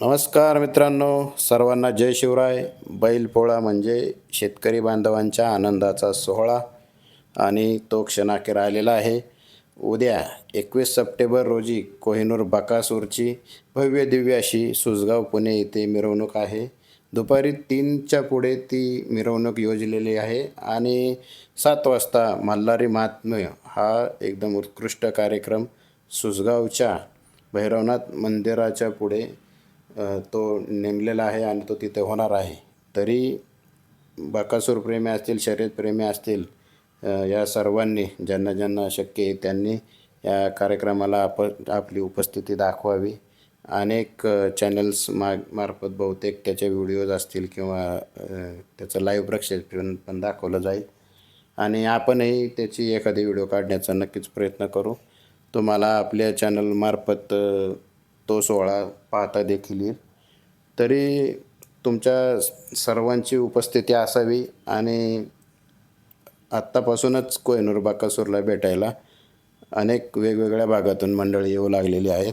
नमस्कार मित्रांनो सर्वांना जय शिवराय. बैलपोळा म्हणजे शेतकरी बांधवांच्या आनंदाचा सोहळा आणि तो क्षणाखेर आलेला आहे. उद्या एकवीस सप्टेंबर रोजी कोहिनूर बकासूरची भव्य दिव्य अशी सुजगाव पुणे येथे मिरवणूक आहे. दुपारी तीनच्या पुढे ती मिरवणूक योजलेली आहे आणि सात वाजता मल्हारी महात्म्य हा एकदम उत्कृष्ट कार्यक्रम सुजगावच्या भैरवनाथ मंदिराच्या पुढे तो नेमलेला आहे आणि तो तिथे होणार आहे. तरी बकासूर प्रेमी असतील शर्यतप्रेमी असतील या सर्वांनी ज्यांना ज्यांना शक्य आहे त्यांनी या कार्यक्रमाला आप आपली उपस्थिती दाखवावी. अनेक चॅनल्स मा मार्फत बहुतेक त्याचे व्हिडिओज असतील किंवा त्याचं लाईव्ह प्रक्षेपण पण दाखवलं जाईल. आणि आपणही त्याची एखादी व्हिडिओ काढण्याचा नक्कीच प्रयत्न करू. तुम्हाला आपल्या चॅनलमार्फत तो सोहळा पाहता देखील येईल. तरी तुमच्या सर्वांची उपस्थिती असावी आणि आत्तापासूनच कोहिनूर बाकासूरला भेटायला अनेक वेगवेगळ्या भागातून मंडळी येऊ लागलेली आहेत.